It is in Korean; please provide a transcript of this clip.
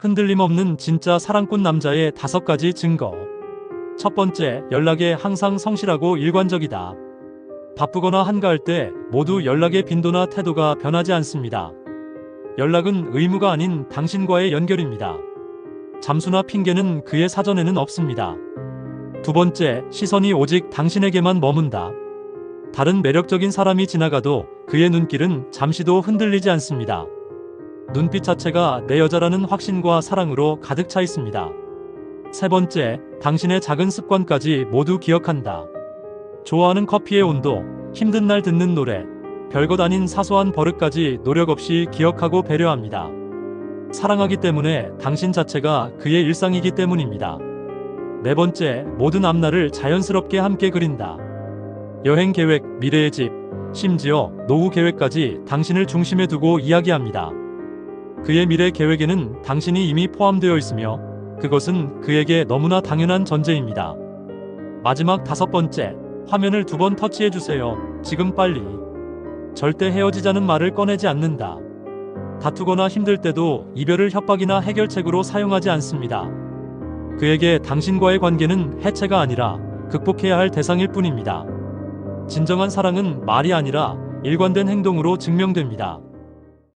흔들림 없는 진짜 사랑꾼 남자의 다섯 가지 증거. 첫 번째, 연락에 항상 성실하고 일관적이다. 바쁘거나 한가할 때 모두 연락의 빈도나 태도가 변하지 않습니다. 연락은 의무가 아닌 당신과의 연결입니다. 잠수나 핑계는 그의 사전에는 없습니다. 두 번째, 시선이 오직 당신에게만 머문다. 다른 매력적인 사람이 지나가도 그의 눈길은 잠시도 흔들리지 않습니다. 눈빛 자체가 내 여자라는 확신과 사랑으로 가득 차 있습니다. 세 번째, 당신의 작은 습관까지 모두 기억한다. 좋아하는 커피의 온도, 힘든 날 듣는 노래, 별것 아닌 사소한 버릇까지 노력 없이 기억하고 배려합니다. 사랑하기 때문에 당신 자체가 그의 일상이기 때문입니다. 네 번째, 모든 앞날을 자연스럽게 함께 그린다. 여행 계획, 미래의 집, 심지어 노후 계획까지 당신을 중심에 두고 이야기합니다. 그의 미래 계획에는 당신이 이미 포함되어 있으며 그것은 그에게 너무나 당연한 전제입니다. 마지막 다섯 번째, 화면을 두 번 터치해 주세요. 지금 빨리. 절대 헤어지자는 말을 꺼내지 않는다. 다투거나 힘들 때도 이별을 협박이나 해결책으로 사용하지 않습니다. 그에게 당신과의 관계는 해체가 아니라 극복해야 할 대상일 뿐입니다. 진정한 사랑은 말이 아니라 일관된 행동으로 증명됩니다.